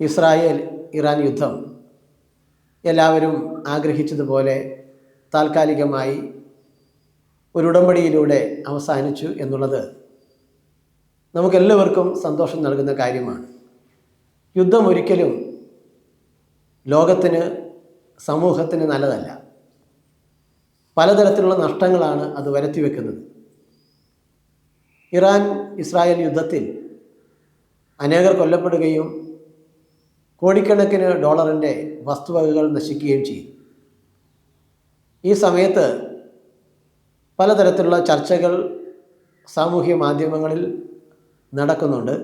Israel Iran യുദ്ധം എല്ലാവരും ആഗ്രഹിച്ചതുപോലെ താൽക്കാലികമായി ഒരു ഉടമ്പടിയിലൂടെ അവസാനിച്ചു എന്നുള്ളത് നമുക്കെല്ലാവർക്കും സന്തോഷം നൽകുന്ന കാര്യമാണ്. യുദ്ധം ഒരിക്കലും ലോകത്തിന് സമൂഹത്തിന് നല്ലതല്ല. പലതരത്തിലുള്ള നഷ്ടങ്ങളാണ് അത് വരുത്തി വെക്കുന്നത് ഇറാൻ ഇസ്രായേൽ യുദ്ധത്തിൽ അനേകർ കൊല്ലപ്പെടുകയും കോടിക്കണക്കിന് ഡോളറിന്റെ വസ്തുവകകൾ നശിക്കുകയും ചെയ്യും. ഈ സമയത്ത് പലതരത്തിലുള്ള ചർച്ചകൾ സാമൂഹ്യ മാധ്യമങ്ങളിൽ നടക്കുന്നുണ്ട്.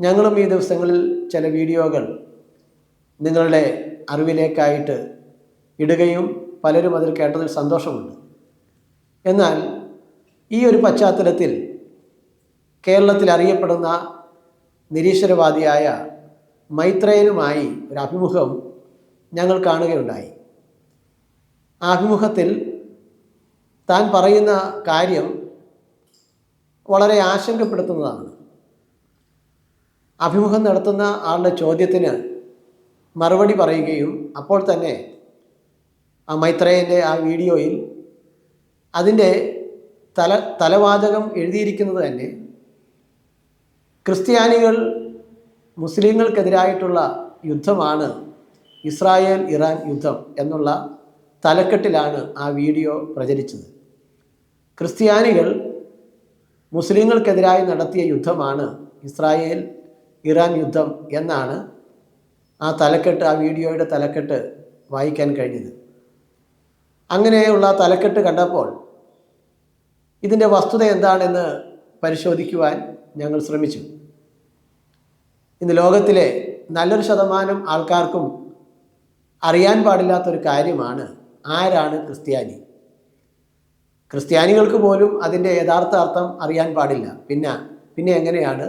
ഞങ്ങളും ഈ ദിവസങ്ങളിൽ ചില വീഡിയോകൾ നിങ്ങളുടെ അറിവിലേക്കായിട്ട് ഇടുകയും പലരും അതിൽ കേട്ടതിൽ സന്തോഷമുണ്ട്. എന്നാൽ ഈ ഒരു പശ്ചാത്തലത്തിൽ കേരളത്തിൽ അറിയപ്പെടുന്ന നിരീശ്വരവാദിയായ മൈത്രേയനുമായി ഒരു അഭിമുഖം ഞങ്ങൾ കാണുകയുണ്ടായി. ആ അഭിമുഖത്തിൽ താൻ പറയുന്ന കാര്യം വളരെ ആശങ്കപ്പെടുത്തുന്നതാണ്. അഭിമുഖം നടത്തുന്ന ആളുടെ ചോദ്യത്തിന് മറുപടി പറയുകയും അപ്പോൾ തന്നെ ആ മൈത്രേയന്റെ ആ വീഡിയോയിൽ അതിന്റെ തല തലവാചകം എഴുതിയിരിക്കുന്നത് തന്നെ ക്രിസ്ത്യാനികൾ മുസ്ലിങ്ങൾക്കെതിരായിട്ടുള്ള യുദ്ധമാണ് ഇസ്രായേൽ ഇറാൻ യുദ്ധം എന്നുള്ള തലക്കെട്ടിലാണ് ആ വീഡിയോ പ്രചരിച്ചത്. ക്രിസ്ത്യാനികൾ മുസ്ലിങ്ങൾക്കെതിരായി നടത്തിയ യുദ്ധമാണ് ഇസ്രായേൽ ഇറാൻ യുദ്ധം എന്നാണ് ആ തലക്കെട്ട് ആ വീഡിയോയുടെ തലക്കെട്ട് വായിക്കാൻ കഴിഞ്ഞത്. അങ്ങനെയുള്ള തലക്കെട്ട് കണ്ടപ്പോൾ ഇതിന്റെ വസ്തുത എന്താണെന്ന് പരിശോധിക്കുവാൻ ഞങ്ങൾ ശ്രമിച്ചു. ഇന്ന് ലോകത്തിലെ നല്ലൊരു ശതമാനം ആൾക്കാർക്കും അറിയാൻ പാടില്ലാത്തൊരു കാര്യമാണ് ആരാണ് ക്രിസ്ത്യാനി? ക്രിസ്ത്യാനികൾക്ക് പോലും അതിന്റെ യഥാർത്ഥ അർത്ഥം അറിയാൻ പാടില്ല. പിന്നെ പിന്നെ എങ്ങനെയാണ്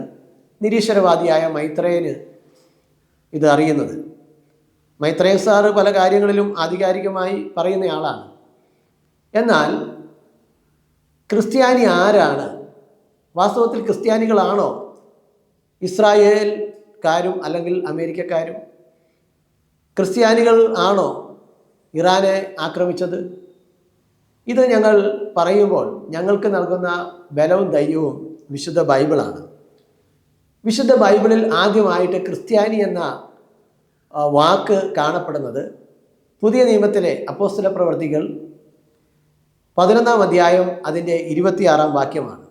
നിരീശ്വരവാദിയായ മൈത്രേയന് ഇത് അറിയുന്നത്? മൈത്രേയ സാർ പല കാര്യങ്ങളിലും ആധികാരികമായി പറയുന്നയാളാണ് എന്നാൽ ക്രിസ്ത്യാനി ആരാണ്? വാസ്തവത്തിൽ ക്രിസ്ത്യാനികളാണോ? ഇസ്രായേൽക്കാരും അല്ലെങ്കിൽ അമേരിക്കക്കാരും ക്രിസ്ത്യാനികൾ ആണോ ഇറാനെ ആക്രമിച്ചത്? ഇത് ഞങ്ങൾ പറയുമ്പോൾ ഞങ്ങൾക്ക് നൽകുന്ന ബലവും ധൈര്യവും വിശുദ്ധ ബൈബിളാണ്. വിശുദ്ധ ബൈബിളിൽ ആദ്യമായിട്ട് ക്രിസ്ത്യാനി എന്ന വാക്ക് കാണപ്പെടുന്നത് പുതിയ നിയമത്തിലെ അപ്പോസ്തല പ്രവർത്തികൾ പതിനൊന്നാം അധ്യായം അതിന്റെ ഇരുപത്തിയാറാം വാക്യമാണ്.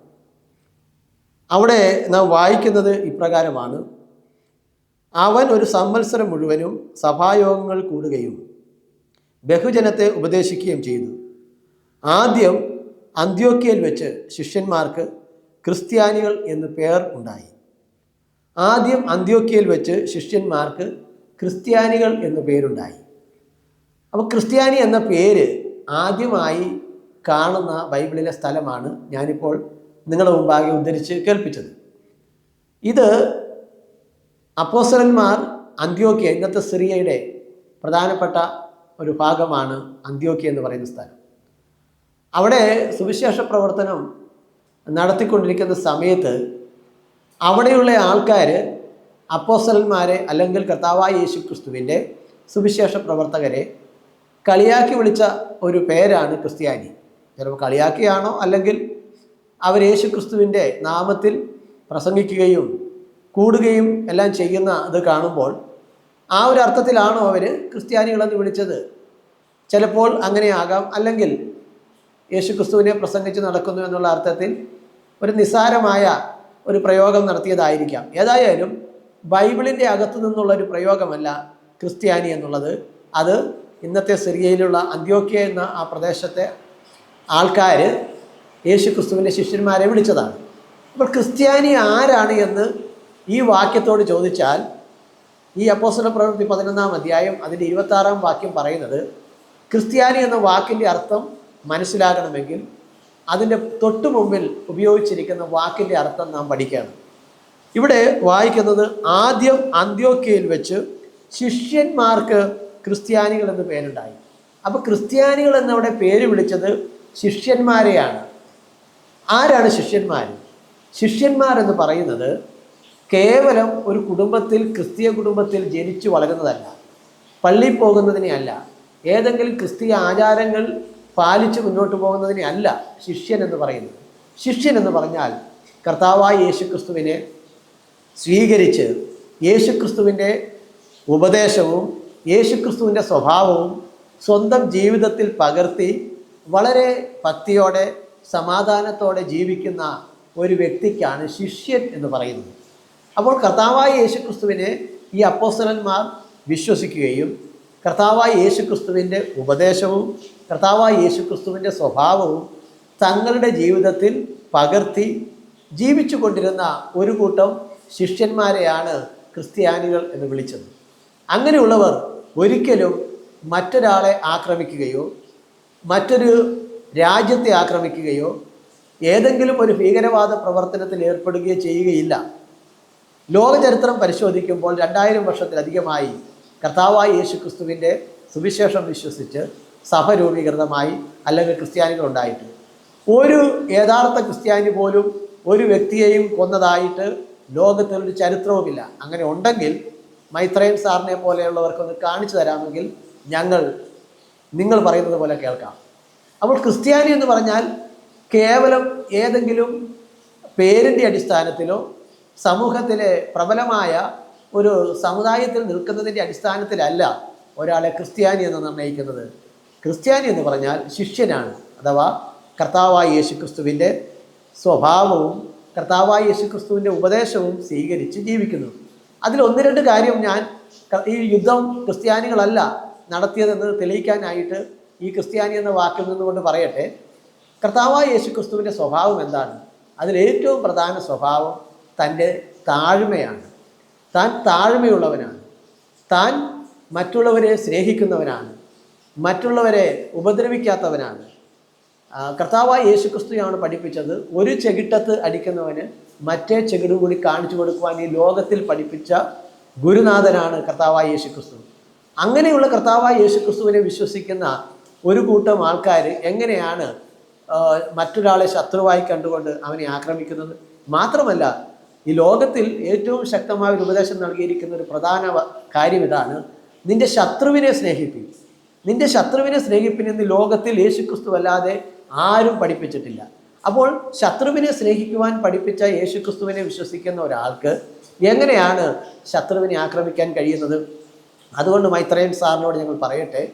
അവിടെ നാം വായിക്കുന്നത് ഇപ്രകാരമാണ്. അവൻ ഒരു സംവത്സരം മുഴുവനും സഭായോഗങ്ങൾ കൂടുകയും ബഹുജനത്തെ ഉപദേശിക്കുകയും ചെയ്തു. ആദ്യം അന്ത്യോക്കിയയിൽ വെച്ച് ശിഷ്യന്മാർക്ക് ക്രിസ്ത്യാനികൾ എന്ന് പേർ ഉണ്ടായി. ആദ്യം അന്ത്യോക്കിയയിൽ വെച്ച് ശിഷ്യന്മാർക്ക് ക്രിസ്ത്യാനികൾ എന്ന് പേരുണ്ടായി. അപ്പോൾ ക്രിസ്ത്യാനി എന്ന പേര് ആദ്യമായി കാണുന്ന ബൈബിളിലെ സ്ഥലമാണ് ഞാനിപ്പോൾ നിങ്ങളുടെ മുമ്പാകെ ഉദ്ധരിച്ച് കേൾപ്പിച്ചത്. ഇത് അപ്പോസലന്മാർ അന്ത്യോക്യ ഇന്നത്തെ സിറിയയുടെ പ്രധാനപ്പെട്ട ഒരു ഭാഗമാണ് അന്ത്യോക്യ എന്ന് പറയുന്ന സ്ഥലം. അവിടെ സുവിശേഷ പ്രവർത്തനം നടത്തിക്കൊണ്ടിരിക്കുന്ന സമയത്ത് അവിടെയുള്ള ആൾക്കാർ അപ്പോസലന്മാരെ അല്ലെങ്കിൽ കർത്താവായ യേശു ക്രിസ്തുവിന്റെ സുവിശേഷ പ്രവർത്തകരെ കളിയാക്കി വിളിച്ച ഒരു പേരാണ് ക്രിസ്ത്യാനി. ചിലപ്പോൾ കളിയാക്കിയാണോ അല്ലെങ്കിൽ അവർ യേശു ക്രിസ്തുവിന്റെ നാമത്തിൽ പ്രസംഗിക്കുകയും കൂടുകയും എല്ലാം ചെയ്യുന്ന അത് കാണുമ്പോൾ ആ ഒരു അർത്ഥത്തിലാണോ അവർ ക്രിസ്ത്യാനികളെന്ന് വിളിച്ചത്? ചിലപ്പോൾ അങ്ങനെയാകാം. അല്ലെങ്കിൽ യേശു ക്രിസ്തുവിനെ പ്രസംഗിച്ച് നടക്കുന്നു എന്നുള്ള അർത്ഥത്തിൽ ഒരു നിസ്സാരമായ ഒരു പ്രയോഗം നടത്തിയതായിരിക്കാം. ഏതായാലും ബൈബിളിന്റെ അകത്തു നിന്നുള്ള ഒരു പ്രയോഗമല്ല ക്രിസ്ത്യാനി എന്നുള്ളത്. അത് ഇന്നത്തെ സിറിയയിലുള്ള അന്ത്യോക്യ എന്ന ആ പ്രദേശത്തെ ആൾക്കാർ യേശു ക്രിസ്തുവിന്റെ ശിഷ്യന്മാരെ വിളിച്ചതാണ്. അപ്പോൾ ക്രിസ്ത്യാനി ആരാണ് എന്ന് ഈ വാക്യത്തോട് ചോദിച്ചാൽ ഈ അപ്പോസ്തല പ്രവൃത്തി പതിനൊന്നാം അധ്യായം അതിന്റെ ഇരുപത്താറാം വാക്യം പറയുന്നത് ക്രിസ്ത്യാനി എന്ന വാക്കിന്റെ അർത്ഥം മനസ്സിലാകണമെങ്കിൽ അതിന്റെ തൊട്ടു മുമ്പിൽ ഉപയോഗിച്ചിരിക്കുന്ന വാക്കിന്റെ അർത്ഥം നാം പഠിക്കണം. ഇവിടെ വായിക്കുന്നത് ആദ്യം അന്ത്യോക്കയിൽ വെച്ച് ശിഷ്യന്മാർക്ക് ക്രിസ്ത്യാനികൾ എന്ന് പേരുണ്ടായി. അപ്പോൾ ക്രിസ്ത്യാനികൾ എന്നവിടെ പേര് വിളിച്ചത് ശിഷ്യന്മാരെയാണ്. ആരാണ് ശിഷ്യന്മാർ ശിഷ്യന്മാരെന്ന് പറയുന്നത് കേവലം ഒരു കുടുംബത്തിൽ ക്രിസ്തീയ കുടുംബത്തിൽ ജനിച്ചു വളരുന്നതല്ല. പള്ളി പോകുന്നതിനെ അല്ല. ഏതെങ്കിലും ക്രിസ്തീയ ആചാരങ്ങൾ പാലിച്ച് മുന്നോട്ട് പോകുന്നതിനെ അല്ല ശിഷ്യൻ എന്ന് പറയുന്നത്. ശിഷ്യൻ എന്ന് പറഞ്ഞാൽ കർത്താവായ യേശുക്രിസ്തുവിനെ സ്വീകരിച്ച് യേശുക്രിസ്തുവിന്റെ ഉപദേശവും യേശുക്രിസ്തുവിന്റെ സ്വഭാവവും സ്വന്തം ജീവിതത്തിൽ പകർത്തി വളരെ ഭക്തിയോടെ സമാധാനത്തോടെ ജീവിക്കുന്ന ഒരു വ്യക്തിക്കാണ് ശിഷ്യൻ എന്ന് പറയുന്നത്. അപ്പോൾ കർത്താവായ യേശുക്രിസ്തുവിനെ ഈ അപ്പോസ്തലന്മാർ വിശ്വസിക്കുകയും കർത്താവായ യേശുക്രിസ്തുവിന്റെ ഉപദേശവും കർത്താവായ യേശുക്രിസ്തുവിന്റെ സ്വഭാവവും തങ്ങളുടെ ജീവിതത്തിൽ പകർത്തി ജീവിച്ചു കൊണ്ടിരുന്ന ഒരു കൂട്ടം ശിഷ്യന്മാരെയാണ് ക്രിസ്ത്യാനികൾ എന്ന് വിളിച്ചത്. അങ്ങനെയുള്ളവർ ഒരിക്കലും മറ്റൊരാളെ ആക്രമിക്കുകയോ മറ്റൊരു രാജ്യത്തെ ആക്രമിക്കുകയോ ഏതെങ്കിലും ഒരു ഭീകരവാദ പ്രവർത്തനത്തിൽ ഏർപ്പെടുകയോ ചെയ്യുകയില്ല. ലോകചരിത്രം പരിശോധിക്കുമ്പോൾ രണ്ടായിരം വർഷത്തിലധികമായി കർത്താവായ യേശു ക്രിസ്തുവിന്റെ സുവിശേഷം വിശ്വസിച്ച് സഭ രൂപീകൃതമായി അല്ലെങ്കിൽ ക്രിസ്ത്യാനികൾ ഉണ്ടായിട്ട്. ഒരു യഥാർത്ഥ ക്രിസ്ത്യാനി പോലും ഒരു വ്യക്തിയെയും കൊന്നതായിട്ട് ലോകത്തിലൊരു ചരിത്രവുമില്ല. അങ്ങനെ ഉണ്ടെങ്കിൽ മൈത്രേൻ സാറിനെ പോലെയുള്ളവർക്കൊന്ന് കാണിച്ചു തരാമെങ്കിൽ ഞങ്ങൾ നിങ്ങൾ പറയുന്നത് പോലെ കേൾക്കാം. അപ്പോൾ ക്രിസ്ത്യാനി എന്ന് പറഞ്ഞാൽ കേവലം ഏതെങ്കിലും പേരിന്റെ അടിസ്ഥാനത്തിലോ സമൂഹത്തിലെ പ്രബലമായ ഒരു സമുദായത്തിൽ നിൽക്കുന്നതിന്റെ അടിസ്ഥാനത്തിലല്ല ഒരാളെ ക്രിസ്ത്യാനി എന്ന് നിർണയിക്കുന്നത്. ക്രിസ്ത്യാനി എന്ന് പറഞ്ഞാൽ ശിഷ്യനാണ് അഥവാ കർത്താവായ യേശു ക്രിസ്തുവിന്റെ സ്വഭാവവും കർത്താവായ യേശു ക്രിസ്തുവിന്റെ ഉപദേശവും സ്വീകരിച്ച് ജീവിക്കുന്നു. അതിൽ ഒന്ന് രണ്ട് കാര്യം ഞാൻ ഈ യുദ്ധം ക്രിസ്ത്യാനികളല്ല നടത്തിയതെന്ന് തെളിയിക്കാനായിട്ട് ഈ ക്രിസ്ത്യാനി എന്ന വാക്കിൽ നിന്നുകൊണ്ട് പറയട്ടെ. കർത്താവായ യേശു ക്രിസ്തുവിന്റെ സ്വഭാവം എന്താണ്? അതിലേറ്റവും പ്രധാന സ്വഭാവം തന്റെ താഴ്മയാണ്. താൻ താഴ്മയുള്ളവനാണ്. താൻ മറ്റുള്ളവരെ സ്നേഹിക്കുന്നവനാണ്. മറ്റുള്ളവരെ ഉപദ്രവിക്കാത്തവനാണ്. കർത്താവായ യേശു ക്രിസ്തുയാണ് പഠിപ്പിച്ചത്. ഒരു ചെകിട്ടത്ത് അടിക്കുന്നവന് മറ്റേ ചെകിടും കൂടി കാണിച്ചു കൊടുക്കുവാൻ ഈ ലോകത്തിൽ പഠിപ്പിച്ച ഗുരുനാഥനാണ് കർത്താവായ യേശു ക്രിസ്തു അങ്ങനെയുള്ള കർത്താവായ യേശു ക്രിസ്തുവിനെ വിശ്വസിക്കുന്ന ഒരു കൂട്ടം ആൾക്കാർ എങ്ങനെയാണ് മറ്റൊരാളെ ശത്രുവായി കണ്ടുകൊണ്ട് അവനെ ആക്രമിക്കുന്നത്? മാത്രമല്ല ഈ ലോകത്തിൽ ഏറ്റവും ശക്തമായ ഒരു ഉപദേശം നൽകിയിരിക്കുന്ന ഒരു പ്രധാന കാര്യം ഇതാണ്. നിന്റെ ശത്രുവിനെ സ്നേഹിപ്പിൻ. നിന്റെ ശത്രുവിനെ സ്നേഹിപ്പിനെന്ന് ലോകത്തിൽ യേശുക്രിസ്തു അല്ലാതെ ആരും പഠിപ്പിച്ചിട്ടില്ല. അപ്പോൾ ശത്രുവിനെ സ്നേഹിക്കുവാൻ പഠിപ്പിച്ച യേശുക്രിസ്തുവിനെ വിശ്വസിക്കുന്ന ഒരാൾക്ക് എങ്ങനെയാണ് ശത്രുവിനെ ആക്രമിക്കാൻ കഴിയുന്നത്? അതുകൊണ്ട് മൈത്രേയൻ സാറിനോട് ഞങ്ങൾ പറയട്ടെ.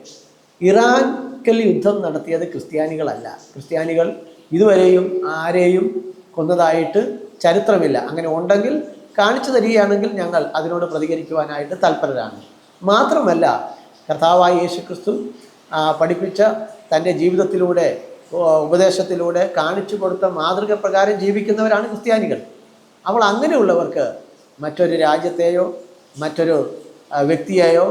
ഇറാൻക്കൽ യുദ്ധം നടത്തിയത് ക്രിസ്ത്യാനികളല്ല. ക്രിസ്ത്യാനികൾ ഇതുവരെയും ആരെയും കൊന്നതായിട്ട് ചരിത്രമില്ല. അങ്ങനെ ഉണ്ടെങ്കിൽ കാണിച്ചു തരികയാണെങ്കിൽ ഞങ്ങൾ അതിനോട് പ്രതികരിക്കുവാനായിട്ട് തൽപരരാണ്. മാത്രമല്ല കർത്താവായ യേശു ക്രിസ്തു പഠിപ്പിച്ച തന്റെ ജീവിതത്തിലൂടെ ഉപദേശത്തിലൂടെ കാണിച്ചു കൊടുത്ത മാതൃക പ്രകാരം ജീവിക്കുന്നവരാണ് ക്രിസ്ത്യാനികൾ. അവൾ അങ്ങനെയുള്ളവർക്ക് മറ്റൊരു രാജ്യത്തെയോ മറ്റൊരു വ്യക്തിയെയോ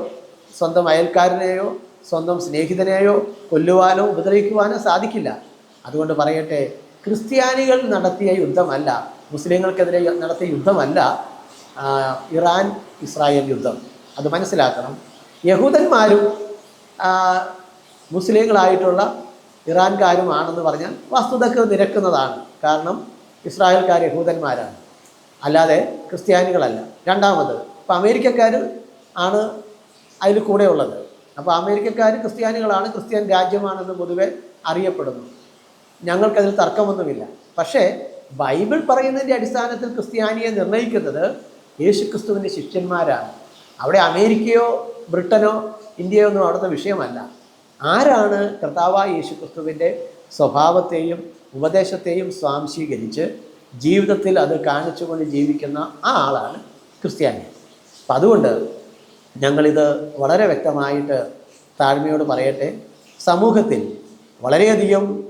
സ്വന്തം അയൽക്കാരനെയോ സ്വന്തം സ്നേഹിതനെയോ കൊല്ലുവാനോ ഉപദ്രവിക്കുവാനോ സാധിക്കില്ല. അതുകൊണ്ട് പറയട്ടെ ക്രിസ്ത്യാനികൾ നടത്തിയ യുദ്ധമല്ല. മുസ്ലിങ്ങൾക്കെതിരെ നടത്തിയ യുദ്ധമല്ല ഇറാൻ ഇസ്രായേൽ യുദ്ധം. അത് മനസ്സിലാക്കണം. യഹൂദന്മാരും മുസ്ലിങ്ങളായിട്ടുള്ള ഇറാൻകാരുമാണെന്ന് പറഞ്ഞാൽ വസ്തുതക്ക് നിരക്കുന്നതാണ്. കാരണം ഇസ്രായേൽക്കാർ യഹൂദന്മാരാണ്. അല്ലാതെ ക്രിസ്ത്യാനികളല്ല. രണ്ടാമത് ഇപ്പം അമേരിക്കക്കാർ ആണ് അതിൽ കൂടെ ഉള്ളത്. അപ്പോൾ അമേരിക്കക്കാർ ക്രിസ്ത്യാനികളാണ് ക്രിസ്ത്യൻ രാജ്യമാണെന്ന് പൊതുവെ അറിയപ്പെടുന്നു. ഞങ്ങൾക്കതിൽ തർക്കമൊന്നുമില്ല. പക്ഷേ ബൈബിൾ പറയുന്നതിന്റെ അടിസ്ഥാനത്തിൽ ക്രിസ്ത്യാനിയെ നിർണയിക്കുന്നത് യേശു ക്രിസ്തുവിന്റെ ശിഷ്യന്മാരാണ്. അവിടെ അമേരിക്കയോ ബ്രിട്ടനോ ഇന്ത്യയോ ഒന്നും അവിടുത്തെ വിഷയമല്ല. ആരാണ് കർത്താവായ യേശു ക്രിസ്തുവിന്റെ സ്വഭാവത്തെയും ഉപദേശത്തെയും സ്വാംശീകരിച്ച് ജീവിതത്തിൽ അത് കാണിച്ചുകൊണ്ട് ജീവിക്കുന്ന ആ ആളാണ് ക്രിസ്ത്യാനി. അപ്പം അതുകൊണ്ട് ഞങ്ങളിത് വളരെ വ്യക്തമായിട്ട് താഴ്മയോട് പറയട്ടെ. സമൂഹത്തിൽ വളരെയധികം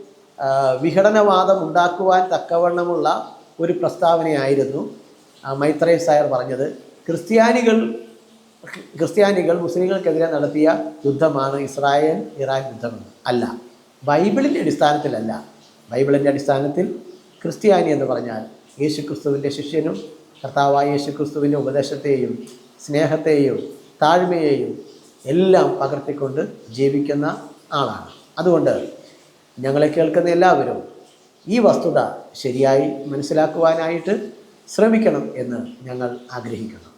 വിഘടനവാദം ഉണ്ടാക്കുവാൻ തക്കവണ്ണമുള്ള ഒരു പ്രസ്താവനയായിരുന്നു മൈത്രേയ സായർ പറഞ്ഞത്. ക്രിസ്ത്യാനികൾ ക്രിസ്ത്യാനികൾ മുസ്ലിങ്ങൾക്കെതിരെ നടത്തിയ യുദ്ധമാണ് ഇസ്രായേൽ ഇറാൻ യുദ്ധം അല്ല ബൈബിളിന്റെ അടിസ്ഥാനത്തിലല്ല. ബൈബിളിന്റെ അടിസ്ഥാനത്തിൽ ക്രിസ്ത്യാനി എന്ന് പറഞ്ഞാൽ യേശുക്രിസ്തുവിന്റെ ശിഷ്യനും കർത്താവായ യേശുക്രിസ്തുവിന്റെ ഉപദേശത്തെയും സ്നേഹത്തെയും താഴ്മയെയും എല്ലാം പകർത്തിക്കൊണ്ട് ജീവിക്കുന്ന ആളാണ്. അതുകൊണ്ട് ഞങ്ങളെ കേൾക്കുന്ന എല്ലാവരും ഈ വസ്തുത ശരിയായി മനസ്സിലാക്കുവാനായിട്ട് ശ്രമിക്കണം എന്ന് ഞങ്ങൾ ആഗ്രഹിക്കുന്നു.